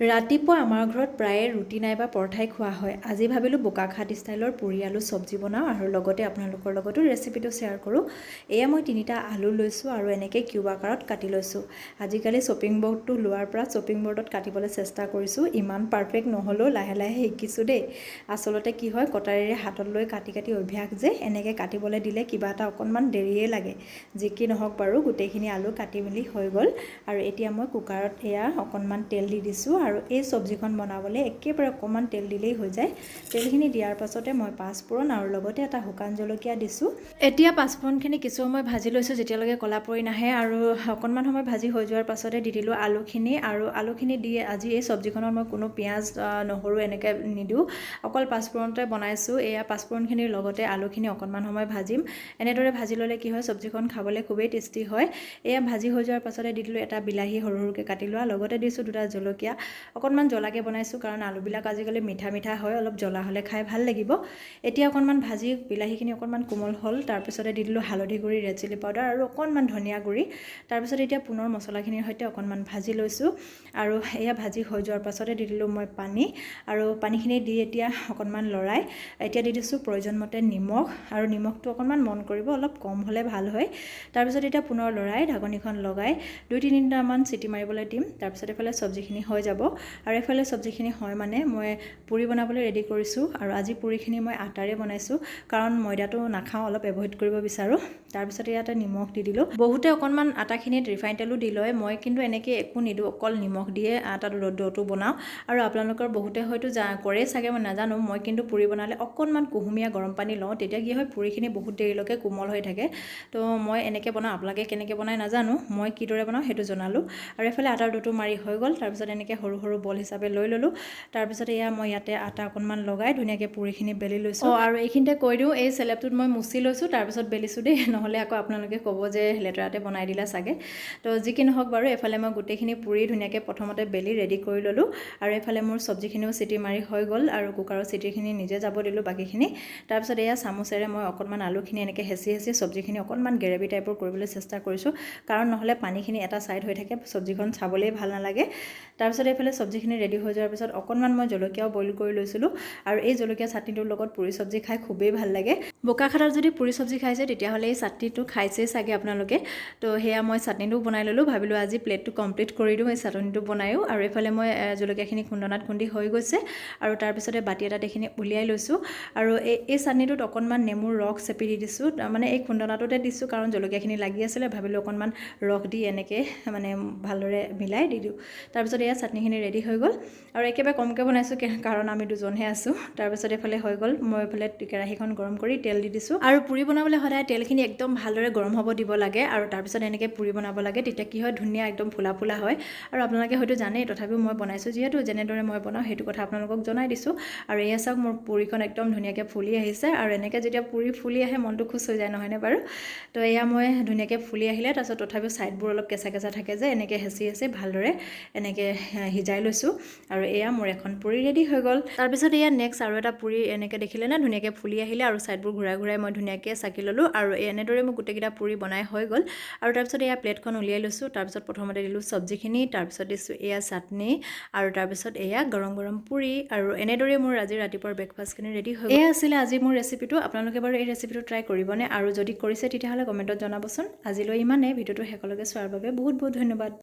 ৰাতিপুৱা আমাৰ ঘৰত প্ৰায়ে ৰুটি নাইবা পৰঠাই খোৱা হয়। আজি ভাবিলোঁ বোকাখাট ষ্টাইলৰ পুৰি আলু চব্জি বনাওঁ আৰু লগতে আপোনালোকৰ লগতো ৰেচিপিটো শ্বেয়াৰ কৰোঁ। এয়া মই তিনিটা আলু লৈছোঁ আৰু এনেকৈ কিউব আকাৰত কাটি লৈছোঁ। আজিকালি শ্বপিং বৰ্ডটো লোৱাৰ পৰা শ্বপিং বৰ্ডত কাটিবলৈ চেষ্টা কৰিছোঁ। ইমান পাৰফেক্ট নহ'লেও লাহে লাহে শিকিছোঁ দেই। আচলতে কি হয় কটাৰীৰে হাতত লৈ কাটি কাটি অভ্যাস যে এনেকৈ কাটিবলৈ দিলে কিবা এটা অকণমান দেৰিয়ে লাগে। যি কি নহওক বাৰু গোটেইখিনি আলু কাটি মেলি হৈ গ'ল। আৰু এতিয়া মই কুকাৰত এয়া অকণমান তেল দি দিছোঁ আৰু এই চব্জিখন বনাবলৈ একেবাৰে অকণমান তেল দিলেই হৈ যায়। তেলখিনি দিয়াৰ পাছতে মই পাঁচফোৰণ আৰু লগতে এটা শুকান জলকীয়া দিছোঁ। এতিয়া পাঁচফোৰণখিনি কিছু সময় ভাজি লৈছোঁ, যেতিয়ালৈকে ক'লা পৰি নাহে আৰু অকণমান সময় ভাজি হৈ যোৱাৰ পাছতে দি দিলোঁ আলুখিনি আৰু আলুখিনি দি আজি এই চব্জিখনত মই কোনো পিঁয়াজ নহৰু এনেকৈ নিদিওঁ। অকল পাঁচফোৰণতে বনাইছোঁ, এয়া পাঁচফোৰণখিনিৰ লগতে আলুখিনি অকণমান সময় ভাজিম। এনেদৰে ভাজি ল'লে কি হয়, চব্জিখন খাবলৈ খুবেই টেষ্টি হয়। এয়া ভাজি হৈ যোৱাৰ পাছতে দি দিলোঁ এটা বিলাহী সৰু সৰুকৈ কাটি লোৱা, লগতে দিছোঁ দুটা জলকীয়া। অকণমান জ্বলাকৈ বনাইছোঁ কাৰণ আলুবিলাক আজিকালি মিঠা মিঠা হয় অলপ জ্বলা হ'লে খাই ভাল লাগিব। এতিয়া অকণমান ভাজি বিলাহীখিনি অকণমান কোমল হ'ল তাৰপিছতে দি দিলোঁ হালধি গুড়ি ৰেড চিলি পাউডাৰ আৰু অকণমান ধনিয়া গুড়ি। তাৰপিছত এতিয়া পুনৰ মছলাখিনিৰ সৈতে অকণমান ভাজি লৈছোঁ আৰু এয়া ভাজি হৈ যোৱাৰ পাছতে দি দিলোঁ মই পানী আৰু পানীখিনি দি এতিয়া অকণমান লৰাই এতিয়া দি দিছোঁ প্ৰয়োজন মতে নিমখ আৰু নিমখটো অকণমান মন কৰিব অলপ কম হ'লে ভাল হয়। তাৰপিছত এতিয়া পুনৰ লৰাই ঢাকনিখন লগাই দুই তিনিটামান চিটি মাৰিবলৈ দিম তাৰপিছত এইফালে চব্জিখিনি হৈ যাব। আৰু এইফালে চব্জিখিনি হয় মানে মই পুৰি বনাবলৈ ৰেডি কৰিছোঁ আৰু আজি পুৰিখিনি মই আটাৰে বনাইছোঁ কাৰণ ময়দাটো নাখাওঁ অলপ এভইড কৰিব বিচাৰোঁ। তাৰপিছত ইয়াতে নিমখ দি দিলোঁ। বহুতে অকণমান আটাখিনিত ৰিফাইন তেলো দি লয় মই কিন্তু এনেকৈ একো নিদিওঁ অকল নিমখ দিয়ে আটাটো দ'টো বনাওঁ। আৰু আপোনালোকৰ বহুতে হয়তো যা কৰে চাগে মই নাজানো মই কিন্তু পুৰি বনালে অকণমান কুহুমীয়া গৰম পানী লওঁ তেতিয়া কি হয় পুৰিখিনি বহুত দেৰিলৈকে কোমল হৈ থাকে। তো মই এনেকৈ বনাওঁ আপোনালোকে কেনেকৈ বনাই নাজানো মই কিদৰে বনাওঁ সেইটো জনালোঁ। আৰু এইফালে আটাৰ দ'টো মাৰি হৈ গ'ল তাৰপিছত এনেকৈ সৰু সৰু বল হিচাপে লৈ ল'লোঁ। তাৰপিছত এয়া মই ইয়াতে আটা অকণমান লগাই ধুনীয়াকৈ পুৰিখিনি বেলি লৈছোঁ। আৰু এইখিনিতে কৈ দিওঁ এই চেলেপটোত মই মুচি লৈছোঁ তাৰপিছত বেলিছোঁ দেই। নহ'লে আকৌ আপোনালোকে ক'ব যে লেতেৰাতে বনাই দিলা চাগে। তো যি কি নহওক বাৰু এইফালে মই গোটেইখিনি পুৰি ধুনীয়াকৈ প্ৰথমতে বেলি ৰেডি কৰি ল'লোঁ। আৰু এইফালে মোৰ চব্জিখিনিও চিটি মাৰি হৈ গ'ল আৰু কুকাৰৰ চিটিখিনি নিজে যাব দিলোঁ বাকীখিনি। তাৰপিছত এয়া চামুচেৰে মই অকণমান আলুখিনি এনেকৈ হেঁচি হেঁচি চব্জিখিনি অকণমান গ্ৰেভি টাইপৰ কৰিবলৈ চেষ্টা কৰিছোঁ। কাৰণ নহ'লে পানীখিনি এটা ছাইড হৈ থাকে চব্জিখন চাবলৈই ভাল নালাগে। তাৰপিছত এইফালে চব্জিখিনি ৰেডি হৈ যোৱাৰ পিছত অকণমান মই জলকীয়াও বইল কৰি লৈছিলোঁ আৰু এই জলকীয়া চাটনিটোৰ লগত পুৰি চব্জি খাই খুবেই ভাল লাগে। বোকাখাটত যদি পুৰি চব্জি খাইছে তেতিয়াহ'লে এই চাটনিটো খাইছেই চাগে আপোনালোকে। তো সেয়া মই চাটনিটো বনাই ল'লোঁ ভাবিলোঁ আজি প্লেটটো কমপ্লিট কৰি দিওঁ এই চাটনিটো বনায়ো আৰু এইফালে মই জলকীয়াখিনি খুন্দনাত খুন্দি হৈ গৈছে। আৰু তাৰপিছতে বাতি এটাত এইখিনি উলিয়াই লৈছোঁ। আৰু এই এই চাটনিটোত অকণমান নেমুৰ ৰস চেপি দি দিছোঁ। মানে এই খুন্দনাটোতে দিছোঁ কাৰণ জলকীয়াখিনি লাগি আছিলে ভাবিলোঁ অকণমান ৰস দি এনেকৈ মানে ভালদৰে মিলাই দি দিওঁ। তাৰপিছত এয়া চাটনিখিনি ৰেডি হৈ গ'ল। আৰু একেবাৰে কমকৈ বনাইছোঁ কাৰণ আমি দুজনহে আছোঁ। তাৰপিছত এইফালে হৈ গ'ল, মই এইফালে কেৰাহীখন গৰম কৰি তেল দি দিছোঁ। আৰু পুৰি বনাবলৈ সদায় তেলখিনি একদম ভালদৰে গৰম হ'ব দিব লাগে। আৰু তাৰপিছত এনেকৈ পুৰি বনাব লাগে, তেতিয়া কি হয়, ধুনীয়া একদম ফুলা ফুলা হয়। আৰু আপোনালোকে হয়তো জানেই, তথাপিও মই বনাইছোঁ যিহেতু, যেনেদৰে মই বনাওঁ, সেইটো কথা আপোনালোকক জনাই দিছোঁ। আৰু এয়া চাওক, মোৰ পুৰিখন একদম ধুনীয়াকৈ ফুলি আহিছে। আৰু এনেকৈ যেতিয়া পুৰি ফুলি আহে, মনটো খুচ হৈ যায়, নহয়নে বাৰু? তো এয়া মই ধুনীয়াকৈ ফুলি আহিলে, তাৰপিছত তথাপিও ছাইডবোৰ অলপ কেঁচা কেঁচা থাকে যে, এনেকৈ হেঁচি হেঁচি ভালদৰে এনেকৈ সিজাই লৈছোঁ আৰু এয়া মোৰ এখন পুৰি ৰেডি হৈ গ'ল। তাৰপিছত এয়া নেক্সট আৰু এটা পুৰি এনেকৈ দেখিলে নে ধুনীয়াকৈ ফুলি আহিলে আৰু ছাইডবোৰ ঘূৰাই ঘূৰাই মই ধুনীয়াকৈ চাকি ল'লোঁ আৰু এনেদৰে মোৰ গোটেইকেইটা পুৰি বনাই হৈ গ'ল। আৰু তাৰপিছত এয়া প্লেটখন উলিয়াই লৈছোঁ। তাৰপিছত প্ৰথমতে দিলোঁ চব্জিখিনি, তাৰপিছত দিছোঁ এয়া চাটনি আৰু তাৰপিছত এয়া গৰম গৰম পুৰি আৰু এনেদৰে মোৰ আজি ৰাতিপুৱাৰ ব্ৰেকফাষ্টখিনি ৰেডি হৈ এয়া আছিলে আজি মোৰ ৰেচিপিটো আপোনালোকে বাৰু এই ৰেচিপিটো ট্ৰাই কৰিবনে? আৰু যদি কৰিছে, তেতিয়াহ'লে কমেণ্টত জনাবচোন। আজিলৈ ইমানেই। ভিডিঅ'টো শেষলৈকে চোৱাৰ বাবে বহুত বহুত ধন্যবাদ।